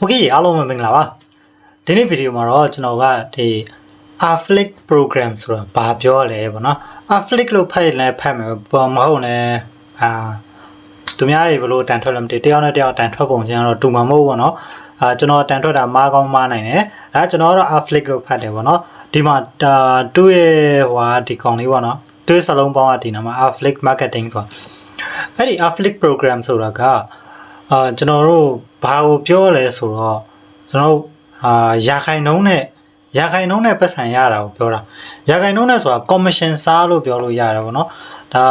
โอเคအားလုံးပဲမင်္ဂလာပါဒီနေ့ဗီဒီယိုမှာတော့ကျွန်တော်ကဒီ Afflic program ဆိုတာဘာပြောလဲပေါ့နော် Afflic လို့ဖတ်ရင်လည်းဖတ်မယ်ဘာမဟုတ်လည်းအာသူများတွေဘလို့တန်ထွက်လို့မသိတယောက်နဲ့တယောက်တန်ထွက်ပုံချင်းကတော့တူမှာမဟုတ်ဘူးပေါ့နော်အာကျွန်တော်တန်ထွက်တာမားကောင်းမားနိုင်တယ်ဒါကျွန်တော်ကတော့ Afflic လို့ဖတ်တယ်ပေါ့နော်ဒီမှာဒါသူ့ရဲ့ဟိုဟာဒီကောင်လေးပေါ့နော်သူ့ရဲ့စလုံးပေါင်းကဒီနာမှာ Afflic marketing ဆိုတာအဲ့ဒီ Afflic program ဆိုတာက အာကျွန်တော်တို့ဘာကိုပြောလဲဆိုတော့ကျွန်တော်တို့အာရာခိုင်နှုန်းနဲ့ရာခိုင်နှုန်းနဲ့ပတ်စံရတာကိုပြောတာရာခိုင်နှုန်းနဲ့ဆိုတာ commission စားလို့ပြောလို့ရတယ်ဗောနော်ဒါ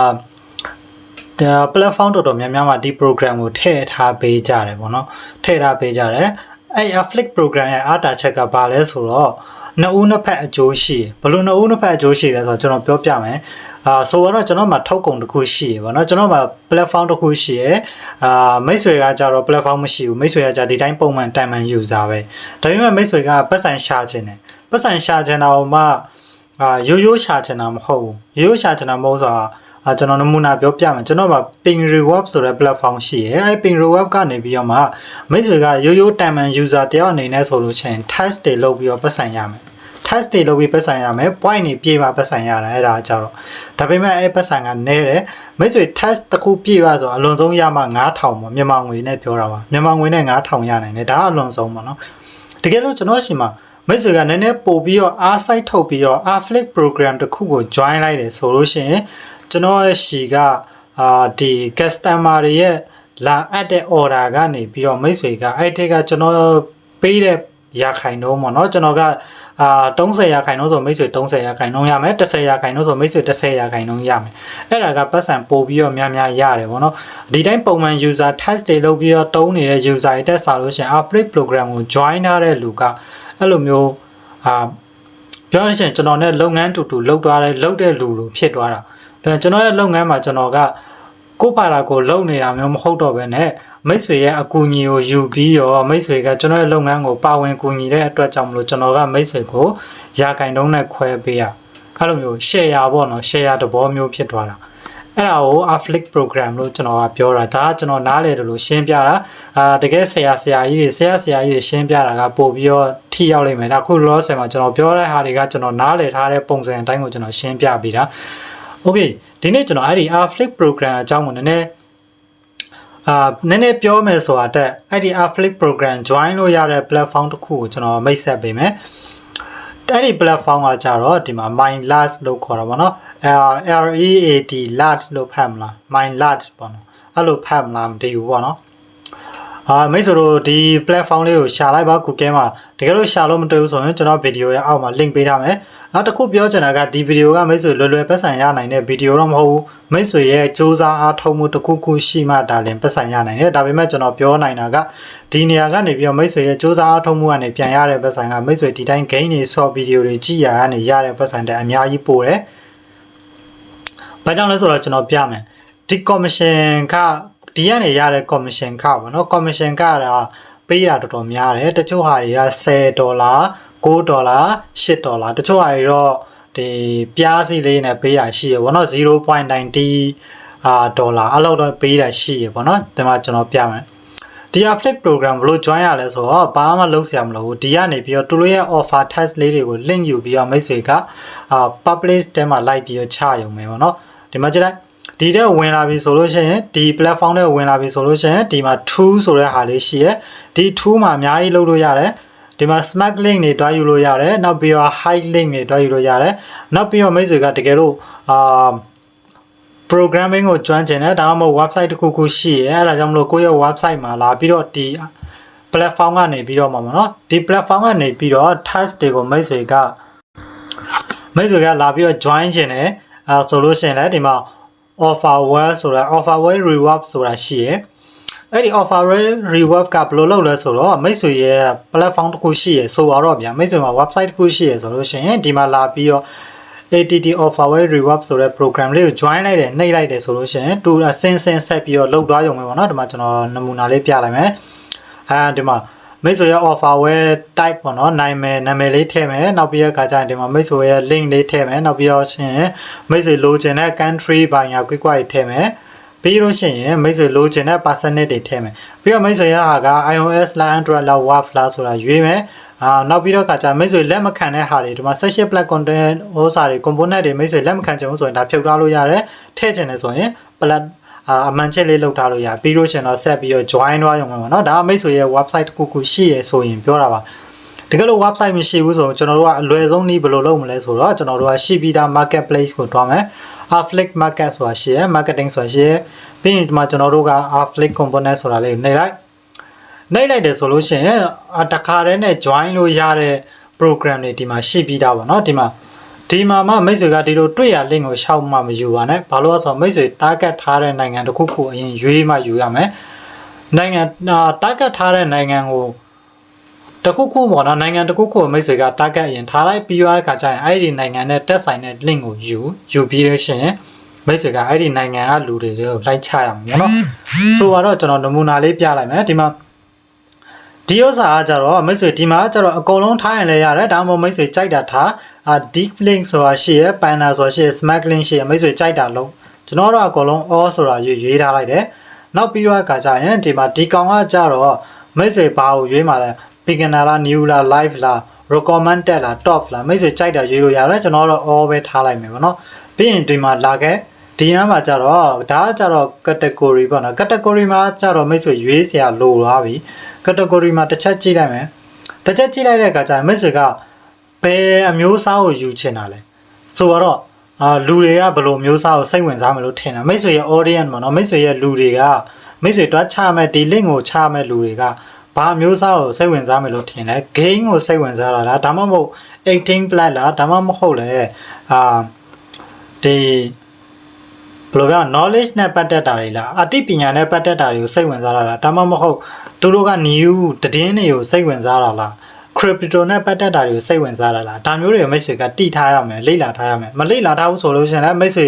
ဒါ platform တော်တော်များများမှာဒီ program ကိုထည့်ထားပေးကြတယ်ဗောနော်ထည့်ထားပေးကြတယ်အဲ့ afflict program ရဲ့အားတာချက်ကဘာလဲဆိုတော့နှစ်ဦးနှစ်ဖက်အကျိုးရှိတယ်ဘယ်လိုနှစ်ဦးနှစ်ဖက်အကျိုးရှိလဲဆိုတော့ကျွန်တော်ပြောပြမယ် အာဆိုတော့ကျွန်တော်မှာထုတ်ကုန်တစ်ခုရှိရပါတော့ကျွန်တော်မှာ platform တစ်ခုရှိရအာမိတ်ဆွေကကြတော့ platform မရှိဘူးမိတ်ဆွေကကြဒီတိုင်းပုံမှန်တိုင်မှန် user ပဲဒါပေမဲ့မိတ်ဆွေကပတ်စံရှာခြင်းတယ်ပတ်စံရှာခြင်းတော့မှအာရိုးရိုးရှာခြင်းတာမဟုတ်ဘူးရိုးရိုးရှာခြင်းတာမဟုတ်ဆိုတာအာကျွန်တော်နမူနာပြောပြမယ်ကျွန်တော်မှာ ping reward ဆိုတဲ့ platform ရှိရအဲ ping reward ကနေပြီးတော့မှမိတ်ဆွေကရိုးရိုးတိုင်မှန် user တယောက်အနေနဲ့ဆိုလို့ရှိရင် test တွေလုပ်ပြီးတော့ပတ်စံရမယ် test တွေလုပ်ပြီးပတ်စံရမယ် point တွေပြေးမှပတ်စံရတာအဲ့ဒါကြတော့ဒါပေမဲ့အဲ့ပတ်စံကနဲတယ်မိတ်ဆွေ test တစ်ခုပြေးပါဆိုအလွန်ဆုံးရမှ9000ပေါ့မြန်မာငွေနဲ့ပြောတာပါမြန်မာငွေနဲ့9000ရနိုင်တယ်ဒါကအလွန်ဆုံးပေါ့နော်တကယ်လို့ကျွန်တော်ရှင်မှာမိတ်ဆွေကနည်းနည်းပို့ပြီးတော့အားစိုက်ထုတ်ပြီးတော့ afflict program တစ်ခုကို join လိုက်တယ်ဆိုလို့ရှိရင်ကျွန်တော်ရဲ့ရှီကအာဒီ customer တွေရဲ့လာအပ်တဲ့ order ကနေပြီးတော့မိတ်ဆွေကအဲ့ဒီကကျွန်တော်ပေးတဲ့ရာခိုင်နှုန်းပေါ့နော်ကျွန်တော်က အာ30ရာခိုင်နှုန်းဆိုမိတ်ဆွေ30ရာခိုင်နှုန်းရမယ်10ရာခိုင်နှုန်းဆိုမိတ်ဆွေ10ရာခိုင်နှုန်းရမယ်အဲ့ဒါကပတ်စံပို့ပြီးတော့များများရတယ်ပေါ့နော်ဒီတိုင်းပုံမှန် user test တွေလုပ်ပြီးတော့တုံးနေတဲ့ user တွေတက်စားလို့ရှိရင် upgrade program ကို join ထားတဲ့လူကအဲ့လိုမျိုးအာပြောရရင်ကျွန်တော်နဲ့လုပ်ငန်းတူတူလုပ်သွားတဲ့လုပ်တဲ့လူလိုဖြစ်သွားတာအဲကျွန်တော်ရဲ့လုပ်ငန်းမှာကျွန်တော်က ကိုပါတာကိုလုပ်နေတာမျိုးမဟုတ်တော့ဘဲနဲ့မိတ်ဆွေရဲ့အကူအညီကိုယူပြီးတော့မိတ်ဆွေကကျွန်တော်ရဲ့လုပ်ငန်းကိုပါဝင်ကူညီတဲ့အတွက်ကြောင့်မလို့ကျွန်တော်ကမိတ်ဆွေကိုရာဂိုင်တုံးနဲ့ခွဲပေးရအဲ့လိုမျိုး share ပေါ့နော် share တဘောမျိုးဖြစ်သွားတာအဲ့ဒါကို afflict program လို့ကျွန်တော်ကပြောတာဒါကကျွန်တော်နားလေတယ်လို့ရှင်းပြတာအာတကယ်ဆရာဆရာကြီးတွေဆရာဆရာကြီးတွေရှင်းပြတာကပို့ပြီးတော့ထိရောက်လိမ့်မယ်ဒါခုလောဆယ်မှာကျွန်တော်ပြောတဲ့ဟာတွေကကျွန်တော်နားလေထားတဲ့ပုံစံအတိုင်းကိုကျွန်တော်ရှင်းပြပြီးတာ Okay ဒီနေ့ကျွန်တော်အဲ့ဒီ Affiliate program အကြောင်းကိုနည်းနည်းအာနည်းနည်းပြောမယ်ဆိုတာတက်အဲ့ဒီ Affiliate program join လို့ရတဲ့ platform တစ်ခုကိုကျွန်တော်မိတ်ဆက်ပေးမယ်အဲ့ဒီ platform ကကြတော့ဒီမှာ mindless လို့ခေါ်တာပေါ့နော် L E A D lat လို့ဖတ်မလား mindless ပေါ့နော်အဲ့လိုဖတ်မလားမသိဘူးပေါ့နော် အာမိတ်ဆွေတို့ဒီ platform လေးကိုရှာလိုက်ပါ Google မှာတကယ်လို့ရှာလို့မတွေ့ဘူးဆိုရင်ကျွန်တော်ဗီဒီယိုရဲ့အောက်မှာ link ပေးထားမယ်နောက်တစ်ခုပြောချင်တာကဒီဗီဒီယိုကမိတ်ဆွေလွယ်လွယ်ပတ်စံရနိုင်တဲ့ဗီဒီယိုတော့မဟုတ်ဘူးမိတ်ဆွေရဲ့စူးစမ်းအားထုတ်မှုတစ်ခုခုရှိမှဒါလည်းပတ်စံရနိုင်တယ်ဒါပေမဲ့ကျွန်တော်ပြောနိုင်တာကဒီနေရာကနေပြီးတော့မိတ်ဆွေရဲ့စူးစမ်းအားထုတ်မှုကနေပြန်ရတဲ့ပတ်စံကမိတ်ဆွေဒီတိုင်း gain တွေ short video တွေကြည့်ရကနေရတဲ့ပတ်စံတဲ့အများကြီးပိုတယ်။ဘာကြောင့်လဲဆိုတော့ကျွန်တော်ပြမယ်ဒီ commission က ဒီကနေရတဲ့ commission ကပေါ့နော် commission ကတာပေးတာတော်တော်များတယ်တချို့ဟာတွေက10ဒေါ်လာ9ဒေါ်လာ10ဒေါ်လာတချို့ဟာတွေတော့ဒီပြားစီလေးနဲ့ပေးတာရှိရပေါ့နော်0.90အာဒေါ်လာအဲ့လောက်တော့ပေးတာရှိရပေါ့နော်ဒီမှာကျွန်တော်ပြမယ်ဒီ afflict program ဘယ်လို join ရလဲဆိုတော့ဘာမှလုပ်စရာမလိုဘူးဒီကနေပြီးတော့သူတို့ရဲ့ offer test လေးတွေကို link ယူပြီးတော့မိတ်ဆွေကအာ publish တဲမှာ like ပြီးတော့ချရုံပဲပေါ့နော်ဒီမှာကြည့်လိုက် ဒီတဲ့ဝင်လာပြီဆိုလို့ရှိရင်ဒီ platform တဲ့ဝင်လာပြီဆိုလို့ရှိရင်ဒီမှာ tool ဆိုတဲ့ဟာလေးရှိရယ်ဒီ tool မှာအများကြီးလုပ်လို့ရတယ်ဒီမှာ smart link တွေတွားယူလို့ရတယ်နောက်ပြီးတော့ high link တွေတွားယူလို့ရတယ်နောက်ပြီးတော့မိတ်ဆွေကတကယ်လို့အာ programming ကိုကျွမ်းကျင်တယ်ဒါမှမဟုတ် website တစ်ခုခုရှိရဲအဲဒါကြောင့်မလို့ကိုယ့်ရဲ့ website မှာလာပြီးတော့ဒီ platform ကနေပြီးတော့မှာပေါ့နော်ဒီ platform ကနေပြီးတော့ task တွေကိုမိတ်ဆွေကမိတ်ဆွေကလာပြီးတော့ join ကျင်တယ်အဲဆိုလို့ရှိရင်လည်းဒီမှာ offer well ဆိုတာ offer well reward ဆိုတာရှိရဲအဲ့ဒီ offer well reward ကဘယ်လိုလုပ်လဲဆိုတော့မိတ်ဆွေရဲ့ platform တစ်ခုရှိရဲဆိုတော့ဗျာမိတ်ဆွေမှာ website တစ်ခုရှိရဲဆိုလို့ရှိရင်ဒီမှာလာပြီးတော့ ATT offer way reward ဆိုတဲ့ program လေးကို join လိုက်တယ်နှိပ်လိုက်တယ်ဆိုလို့ရှိရင်တူအစင်းစင်းဆက်ပြီးတော့လုတ်သွားရုံပဲပေါ့နော်ဒီမှာကျွန်တော်နမူနာလေးပြလိုက်မယ်အဲဒီမှာ မိတ်ဆွေရဲ့ offer way type ပေါ့နော်နိုင်မယ်နာမည်လေးထည့်မယ်နောက်ပြီးတော့ခါကျရင်ဒီမှာမိတ်ဆွေရဲ့ link လေးထည့်မယ်နောက်ပြီးတော့ရှင်မိတ်ဆွေလိုချင်တဲ့ country ဘာညာ quick quick ထည့်မယ်ပြီးလို့ရှိရင်မိတ်ဆွေလိုချင်တဲ့ percentage တွေထည့်မယ်ပြီးတော့မိတ်ဆွေရဟာက iOS လား Android လား WAV လားဆိုတာရွေးမယ်အာနောက်ပြီးတော့ကကြာမိတ်ဆွေလက်မခံတဲ့ဟာတွေဒီမှာ session black content ဟိုစာတွေ component တွေမိတ်ဆွေလက်မခံချင်ဘူးဆိုရင်ဒါဖြုတ်ထားလို့ရတယ်ထည့်ချင်တယ်ဆိုရင် plat အာအမှန်ချက်လေးလောက်ထားလို့ရပြီးလို့ရှင်တော့ဆက်ပြီးတော့ join တော့ရုံပဲပေါ့နော်ဒါကမိတ်ဆွေရဲ့ website တစ်ခုခုရှိရဆိုရင်ပြောတာပါတကယ်လို့ website မရှိဘူးဆိုတော့ကျွန်တော်တို့ကအလွယ်ဆုံးနည်းဘယ်လိုလုပ်မလဲဆိုတော့ကျွန်တော်တို့ကရှိပြီးသား marketplace ကိုတွားမယ် affiliate market ဆိုတာရှိရ marketing ဆိုတာရှိရပြီးရင်ဒီမှာကျွန်တော်တို့က affiliate component ဆိုတာလေးနှိပ်လိုက်နှိပ်လိုက်တယ်ဆိုလို့ရှိရင်တခါတည်းနဲ့ join လို့ရတဲ့ program တွေဒီမှာရှိပြီးသားပေါ့နော်ဒီမှာ ဒီမှာမှမိတ်ဆွေကဒီလိုတွေ့ရ link ကိုရှောက်မှမယူပါနဲ့ဘာလို့လဲဆိုတော့မိတ်ဆွေ target ထားတဲ့နိုင်ငံတစ်ခုခုအရင်ရွေးမှယူရမယ်နိုင်ငံအာ target ထားတဲ့နိုင်ငံကိုတခုခုပေါ့နော်နိုင်ငံတခုခုကိုမိတ်ဆွေက target အရင်ထားလိုက်ပြီးသွားတဲ့ခါကျရင်အဲ့ဒီနိုင်ငံနဲ့တက်ဆိုင်တဲ့ link ကိုယူယူပြီးလို့ရှိရင်မိတ်ဆွေကအဲ့ဒီနိုင်ငံကလူတွေကိုလိုက်ချရမှာပေါ့နော်ဆိုတော့ကျွန်တော်နမူနာလေးပြလိုက်မယ်ဒီမှာ ဒီဥစ္စာကကြတော့မိတ်ဆွေဒီမှာကြတော့အကုန်လုံးထားရင်လည်းရတယ်ဒါမှမဟုတ်မိတ်ဆွေကြိုက်တာထားအာ deep link ဆိုတာရှိရယ် banner ဆိုတာရှိရယ် smart link ရှိရယ်မိတ်ဆွေကြိုက်တာလုံးကျွန်တော်တို့အကုန်လုံး all ဆိုတာရွေးရွေးထားလိုက်တယ်နောက်ပြီးတော့အခါကျရင်ဒီမှာဒီကောင်ကကြတော့မိတ်ဆွေဘာကိုရွေးမှာလဲ beginner လား new လား live လား recommended လား top လားမိတ်ဆွေကြိုက်တာရွေးလို့ရတယ်ကျွန်တော်တို့ all ပဲထားလိုက်မယ်ပေါ့နော်ပြီးရင်ဒီမှာလာခဲ့ ဒီနားမှာကြတော့ဒါကကြတော့ category ပေါ့နော် category မှာကြတော့မိတ်ဆွေရွေးစရာလိုသွားပြီ category မှာတစ်ချက်ကြည့်လိုက်မယ်တစ်ချက်ကြည့်လိုက်တဲ့အခါကျရင်မိတ်ဆွေကဘယ်အမျိုးအစားကိုယူချင်တာလဲဆိုတော့အာလူတွေကဘယ်လိုမျိုးစားကိုစိတ်ဝင်စားမလို့ထင်တာမိတ်ဆွေရဲ့ audience ပေါ့နော်မိတ်ဆွေရဲ့လူတွေကမိတ်ဆွေတွားချမဲ့ဒီ link ကိုချမဲ့လူတွေကဘာမျိုးစားကိုစိတ်ဝင်စားမယ်လို့ထင်လဲ game ကိုစိတ်ဝင်စားတာလားဒါမှမဟုတ်18 plus လားဒါမှမဟုတ်လေအာဒီ ဘယ်လိုပြော knowledge နဲ့ပတ်သက်တာတွေလားအသိပညာနဲ့ပတ်သက်တာတွေကိုစိတ်ဝင်စားတာလားဒါမှမဟုတ်သူတို့က new သတင်းတွေကိုစိတ်ဝင်စားတာလား crypto နဲ့ပတ်သက်တာတွေကိုစိတ်ဝင်စားတာလားဒါမျိုးတွေကိုမိတ်ဆွေကတိထားရမယ်လေ့လာထားရမယ်မလေ့လာထားဘူးဆိုလို့ရှိရင်လည်းမိတ်ဆွေ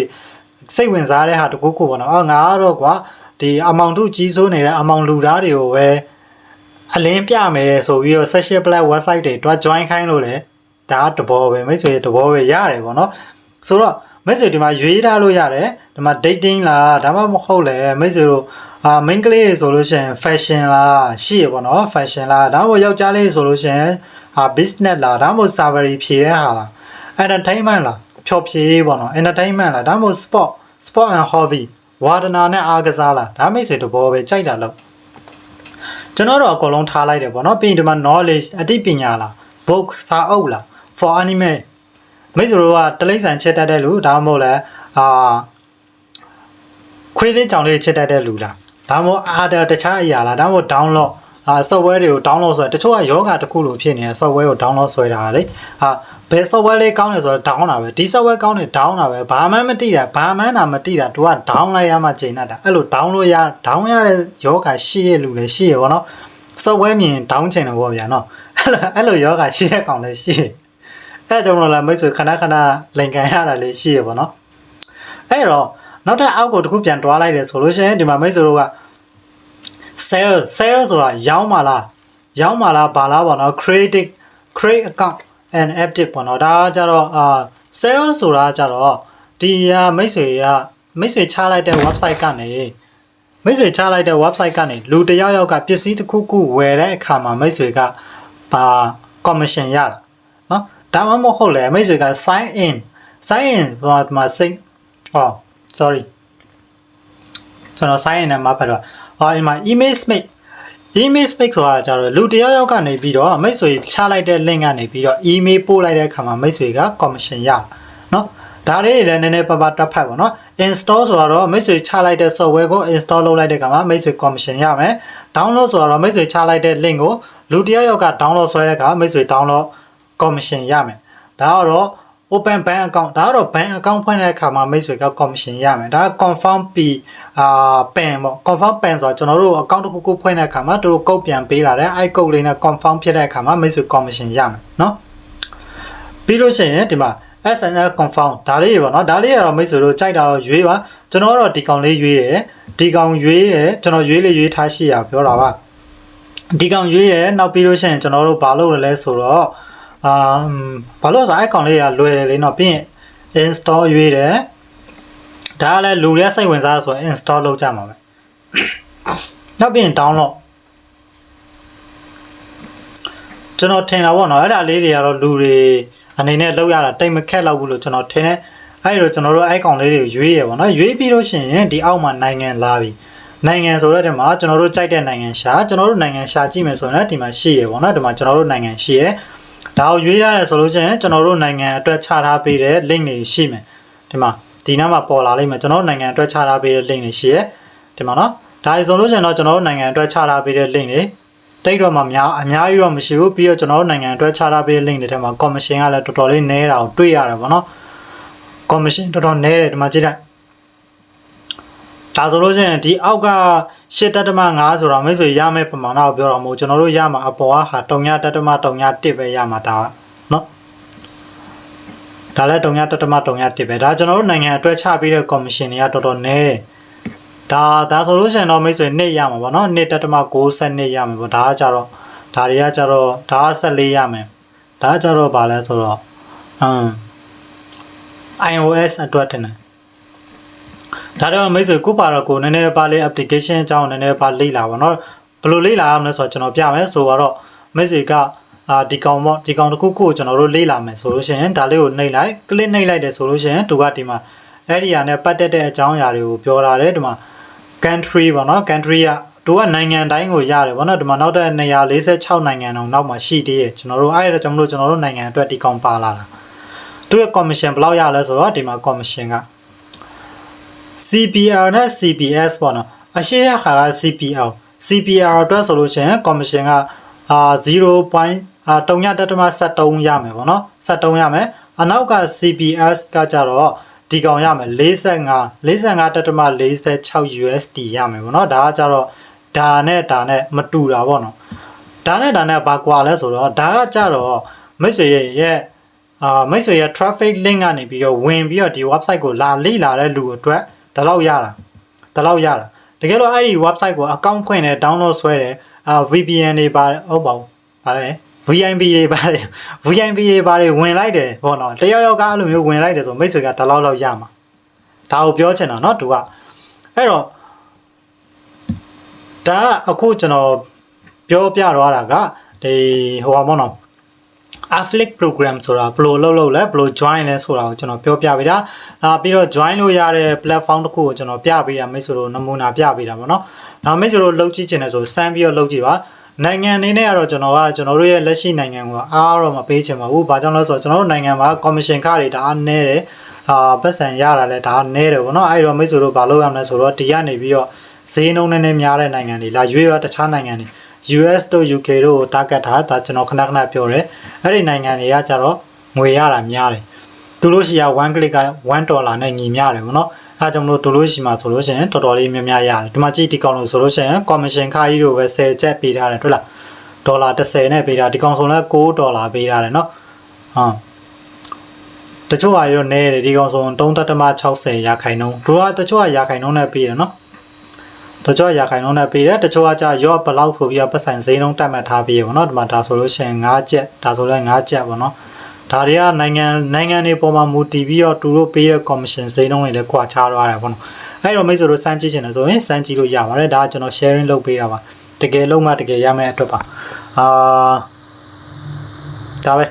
စိတ်ဝင်စားတဲ့ဟာတကူကူပေါ့နော်အော်ငါကတော့ကွာဒီအမောင်ထုကြီးစိုးနေတဲ့အမောင်လူသားတွေကိုပဲအလင်းပြမယ်ဆိုပြီးတော့ session black website တွေတွား join ခိုင်းလို့လေဒါတဘောပဲမိတ်ဆွေတဘောပဲရတယ်ပေါ့နော်ဆိုတော့ မိတ်ဆွေဒီမှာရွေးထားလို့ရတယ်ဒီမှာ dating လားဒါမှမဟုတ်လေမိတ်ဆွေတို့အာ main ကလေးတွေဆိုလို့ရှိရင် fashion လားရှိရပေါ့နော် fashion လားဒါမှမဟုတ်ယောက်ျားလေးဆိုလို့ရှိရင်အာ business လားဒါမှမဟုတ် salary ဖြည့်တဲ့ဟာလား entertainment လားဖြော်ဖြေးပေါ့နော် entertainment လားဒါမှမဟုတ် sport sport and hobby ဝါဒနာနဲ့အားကစားလားဒါမိတ်ဆွေတဘောပဲကြိုက်တာလို့ကျွန်တော်တော့အကုန်လုံးထားလိုက်တယ်ပေါ့နော်ပြီးရင်ဒီမှာ knowledge အသိပညာလား book စာအုပ်လား for anime မိတ်ဆွေတို့ကတလိမ့်ဆန်ချက်တတ်တဲ့လူဒါမှမဟုတ်လဲအာခွေးလေးကြောင်လေးချက်တတ်တဲ့လူလားဒါမှမဟုတ်အားတခြားအရာလားဒါမှမဟုတ် download အာ software တွေကို download ဆွဲတချို့ကယောဂတစ်ခုလိုဖြစ်နေတဲ့ software ကို download ဆွဲတာလေဟာဘယ် software လေးကောင်းတယ်ဆိုတော့ down တာပဲဒီ software ကောင်းတယ် down တာပဲဘာမှမသိတာဘာမှနာမသိတာ तू က down လိုက်ရမှချိန်တတ်တာအဲ့လို down လို့ရ down ရတဲ့ယောဂရှိရလူလည်းရှိရပေါ့နော် software မြင် down ချိန်တယ်ပေါ့ဗျာနော်အဲ့လိုအဲ့လိုယောဂရှိရကောင်လည်းရှိရ အဲကြောင့်မလားမိတ်ဆွေခဏခဏလင်ကန်ရတာလေးရှိရပါတော့အဲ့တော့နောက်ထပ်အောက်ကိုတစ်ခုပြန်တွားလိုက်တယ်ဆိုလို့ရှိရင်ဒီမှာမိတ်ဆွေတို့က sale sale ဆိုတာရောင်းပါလားရောင်းပါလားဘာလားပေါ့နော် creating create account and active ပေါ့နော်ဒါကြတော့အာ sale ဆိုတာကြတော့ဒီဟာမိတ်ဆွေကမိတ်ဆွေချလိုက်တဲ့ website ကနေမိတ်ဆွေချလိုက်တဲ့ website ကနေလူတယောက်ယောက်ကပစ္စည်းတစ်ခုခုဝယ်တဲ့အခါမှာမိတ်ဆွေကဘာ commission ရတာ ဒါမှမဟုတ်လေအမိတ်ဆွေက sign in sign in ဘာမှစိတ်ဟော sorry ကျွန်တော် sign in နဲ့မှာဖတ်တော့ဟောဒီမှာ email make email make ဆိုတာကျတော့လူတယောက်ယောက်ကနေပြီးတော့မိတ်ဆွေချလိုက်တဲ့ link ကနေပြီးတော့ email ပို့လိုက်တဲ့အခါမှာမိတ်ဆွေက commission ရနော်ဒါလေးလည်းနည်းနည်းပါးပါးတက်ဖတ်ပါနော် install ဆိုတော့မိတ်ဆွေချလိုက်တဲ့ software ကို install လုပ်လိုက်တဲ့အခါမှာမိတ်ဆွေ commission ရမယ် download ဆိုတော့မိတ်ဆွေချလိုက်တဲ့ link ကိုလူတယောက်ယောက်က download ဆွဲတဲ့အခါမိတ်ဆွေ download commission ရမယ်ဒါကတော့ open bank account ဒါကတော့ bank account ဖွင့်တဲ့အခါမှာမိတ်ဆွေက commission ရမယ်ဒါက confirm P အာ pen ပေါ့ confirm pen ဆိုတော့ကျွန်တော်တို့ account တစ်ခုခုဖွင့်တဲ့အခါမှာသူတို့ code ပြန်ပေးလာတယ်အဲ့ code လေးနဲ့ confirm ဖြစ်တဲ့အခါမှာမိတ်ဆွေ commission ရမယ်เนาะပြီးလို့ရှိရင်ဒီမှာ SNL confirm ဒါလေးပေါ့နော်ဒါလေးကတော့မိတ်ဆွေတို့ကြိုက်တာတော့ရွေးပါကျွန်တော်ကတော့ဒီကောင်လေးရွေးတယ်ဒီကောင်ရွေးတယ်ကျွန်တော်ရွေးလေးရွေးထားရှိရပြောတာပါဒီကောင်ရွေးတယ်နောက်ပြီးလို့ရှိရင်ကျွန်တော်တို့ဘာလုပ်ရလဲဆိုတော့ အာဘာလို့ဆိုအဲ့ကောင်လေးကလွယ်တယ်လေနော်ပြီးရင် install ရွေးတယ်ဒါကလည်းလူတွေကစိတ်ဝင်စားဆိုရင် install လုပ်ကြမှာပဲနောက်ပြီးရင် download ကျွန်တော်ထင်တာပေါ့နော်အဲ့ဒါလေးတွေကတော့လူတွေအနေနဲ့လောက်ရတာတိတ်မခက်တော့ဘူးလို့ကျွန်တော်ထင်တယ်အဲ့ဒီတော့ကျွန်တော်တို့ icon လေးတွေကိုရွေးရပါတော့ရွေးပြီးလို့ရှိရင်ဒီအောက်မှာနိုင်ငံလာပြီနိုင်ငံဆိုတော့ဒီမှာကျွန်တော်တို့ကြိုက်တဲ့နိုင်ငံရှာကျွန်တော်တို့နိုင်ငံရှာကြည့်မယ်ဆိုရင်လည်းဒီမှာရှိရပေါ့နော်ဒီမှာကျွန်တော်တို့နိုင်ငံရှိရ ဒါကိုရွေးရတယ်ဆိုလို့ချင်းကျွန်တော်တို့နိုင်ငံအတွက်ချထားပေးတဲ့ link တွေရှိမယ်ဒီမှာဒီနားမှာပေါ်လာလိမ့်မယ်ကျွန်တော်တို့နိုင်ငံအတွက်ချထားပေးတဲ့ link တွေရှိရဒီမှာနော်ဒါဆိုလို့ချင်းတော့ကျွန်တော်တို့နိုင်ငံအတွက်ချထားပေးတဲ့ link တွေတိတ်တော့မှများအများကြီးတော့မရှိဘူးပြီးတော့ကျွန်တော်တို့နိုင်ငံအတွက်ချထားပေးတဲ့ link တွေထဲမှာ commission ကလည်းတော်တော်လေးနည်းတာကိုတွေ့ရတယ်ပေါ့နော် commission တော်တော်နည်းတယ်ဒီမှာကြည့်လိုက် ဒါဆိုလို့ရှိရင်ဒီအောက်ကရှစ်တက်တမ5ဆိုတော့မိတ်ဆွေရမယ့်ပမာဏကိုပြောတော့မဟုတ်ကျွန်တော်တို့ရမှာအပေါ်ကဟာတုံညာတက်တမတုံညာ1ပဲရမှာဒါကနော်ဒါလည်းတုံညာတက်တမတုံညာ1ပဲဒါကျွန်တော်တို့နိုင်ငံအတွက်ချပေးတဲ့ commission တွေကတော်တော်နည်းတယ်ဒါဒါဆိုလို့ရှိရင်တော့မိတ်ဆွေနှစ်ရမှာပေါ့နော်နှစ်တက်တမ60နှစ်ရမှာပေါ့ဒါကကြတော့ဒါတွေကကြတော့ဒါက14ရမယ်ဒါကကြတော့ဗာလဲဆိုတော့အမ် iOS အတွက်တင်တယ် ဒါတော့မိတ်ဆွေကိုပါတော့ကိုနည်းနည်းပါလေး application အကြောင်းနည်းနည်းပါလေ့လာပါတော့ဘယ်လိုလေ့လာရမလဲဆိုတော့ကျွန်တော်ပြမယ်ဆိုတော့မိတ်ဆွေကအာဒီကောင်ပေါ့ဒီကောင်တစ်ခုခုကိုကျွန်တော်တို့လေ့လာမယ်ဆိုလို့ရှိရင်ဒါလေးကိုနှိပ်လိုက်ကလစ်နှိပ်လိုက်တယ်ဆိုလို့ရှိရင်သူကဒီမှာ area နဲ့ပတ်သက်တဲ့အကြောင်းအရာတွေကိုပြောထားတယ်ဒီမှာ country ပေါ့နော် country ကသူကနိုင်ငံတိုင်းကိုရတယ်ပေါ့နော်ဒီမှာနောက်တဲ့246နိုင်ငံတောင်နောက်မှာရှိသေးတယ်ကျွန်တော်တို့အဲ့ဒါကြောင့်မလို့ကျွန်တော်တို့နိုင်ငံအတွက်ဒီကောင်ပါလာတာသူရဲ့ commission ဘယ်လောက်ရလဲဆိုတော့ဒီမှာ commission က CPR နဲ့ CPS ပေါ့နော်အရှိရခါက CPL CPR အတွက်ဆိုလို့ရှိရင် commission ကအာ0.3.73ရမယ်ပေါ့နော်73ရမယ်အနောက်က CPS ကကြတော့ဒီကောင်ရမယ်45 45.46 USD ရမယ်ပေါ့နော်ဒါကကြတော့ဒါနဲ့ဒါနဲ့မတူတာပေါ့နော်ဒါနဲ့ဒါနဲ့ဘာကွာလဲဆိုတော့ဒါကကြတော့မိတ်ဆွေရဲ့ရဲ့အာမိတ်ဆွေရဲ့ traffic link ကနေပြီးတော့ဝင်ပြီးတော့ဒီ website ကိုလာလေ့လာတဲ့လူအတွက် ဒါလောက်ရတာဒါလောက်ရတာတကယ်လို့အဲ့ဒီ website ကို account ဖွင့်တယ် download ဆွဲတယ်အာ VPN တွေပါဟုတ်ပါဘူးဗါလဲ VIP တွေပါတယ် VIP တွေပါတယ်ဝင်လိုက်တယ်ဘောနော်တယောက်ယောက်ကအဲ့လိုမျိုးဝင်လိုက်တယ်ဆိုမိတ်ဆွေကဒါလောက်လောက်ရမှာဒါကိုပြောချင်တာเนาะသူကအဲ့တော့ဒါကအခုကျွန်တော်ပြောပြတော့တာကဒီဟိုပါမောနော် affiliate program ဆိုတာဘယ်လိုလုပ်လုပ်လဲဘယ်လို join လဲဆိုတာကိုကျွန်တော်ပြောပြပေးတာအာပြီးတော့ join လို့ရတဲ့ platform တစ်ခုကိုကျွန်တော်ပြပေးတာမိတ်ဆွေတို့နမူနာပြပေးတာပေါ့နော်။နောက်မိတ်ဆွေတို့လုပ်ကြည့်ချင်တယ်ဆိုစမ်းပြီးတော့လုပ်ကြည့်ပါ။နိုင်ငံအနေနဲ့ကတော့ကျွန်တော်ကကျွန်တော်တို့ရဲ့လက်ရှိနိုင်ငံကအားတော့မပေးချင်ပါဘူး။ဘာကြောင့်လဲဆိုတော့ကျွန်တော်တို့နိုင်ငံမှာ commission ခတွေဒါအားနည်းတယ်။အာပတ်စံရတာလဲဒါအားနည်းတယ်ပေါ့နော်။အဲဒီတော့မိတ်ဆွေတို့ဘာလုပ်ရမလဲဆိုတော့ဒီကနေပြီးတော့ဈေးနှုန်းနည်းနည်းများတဲ့နိုင်ငံတွေလာရွေးရတခြားနိုင်ငံတွေ US တို့ UK တို့ကို target ထားဒါကျွန်တော်ခဏခဏပြောတယ်အဲ့ဒီနိုင်ငံတွေကကြတော့ငွေရတာများတယ်သူတို့ရှိရ1 click က1ဒေါ်လာနဲ့ညီမျှတယ်ပေါ့နော်အဲကြောင့်မလို့တို့လို့ရှိမှဆိုလို့ရှိရင်တော်တော်လေးများများရတယ်ဒီမှာကြည့်ဒီကောင်လို့ဆိုလို့ရှိရင် commission ခါကြီးတို့ပဲ10ကျပ်ပေးထားတယ်တွေ့လားဒေါ်လာ30နဲ့ပေးတာဒီကောင်ဆိုလဲ6ဒေါ်လာပေးထားတယ်နော်ဟုတ်တချို့ဟာရောနည်းတယ်ဒီကောင်ဆို3.60ရာခိုင်နှုန်းတို့ကတချို့ကရာခိုင်နှုန်းနဲ့ပေးတယ်နော် တချို့ရာခိုင်နှုန်းနဲ့ပေးတယ်တချို့ကကြာရော့ဘလောက်ဆိုပြီးတော့ပတ်ဆိုင်ဈေးနှုန်းတက်မှတ်ထားပြီးရပေါ့နော်ဒီမှာဒါဆိုလို့ရှိရင်5ကျက်ဒါဆိုလဲ5ကျက်ပေါ့နော်ဒါတွေကနိုင်ငံနိုင်ငံတွေပေါ်မှာမူတည်ပြီးတော့သူတို့ပေးတဲ့ commission ဈေးနှုန်းတွေလည်းကွာခြားသွားတယ်ပေါ့နော်အဲ့တော့မိတ်ဆွေတို့စမ်းကြည့်ချင်တယ်ဆိုရင်စမ်းကြည့်လို့ရပါတယ်ဒါကကျွန်တော် sharing လုပ်ပေးတာပါတကယ်လုံးမတကယ်ရမယ့်အတွက်ပါအာဒါပဲ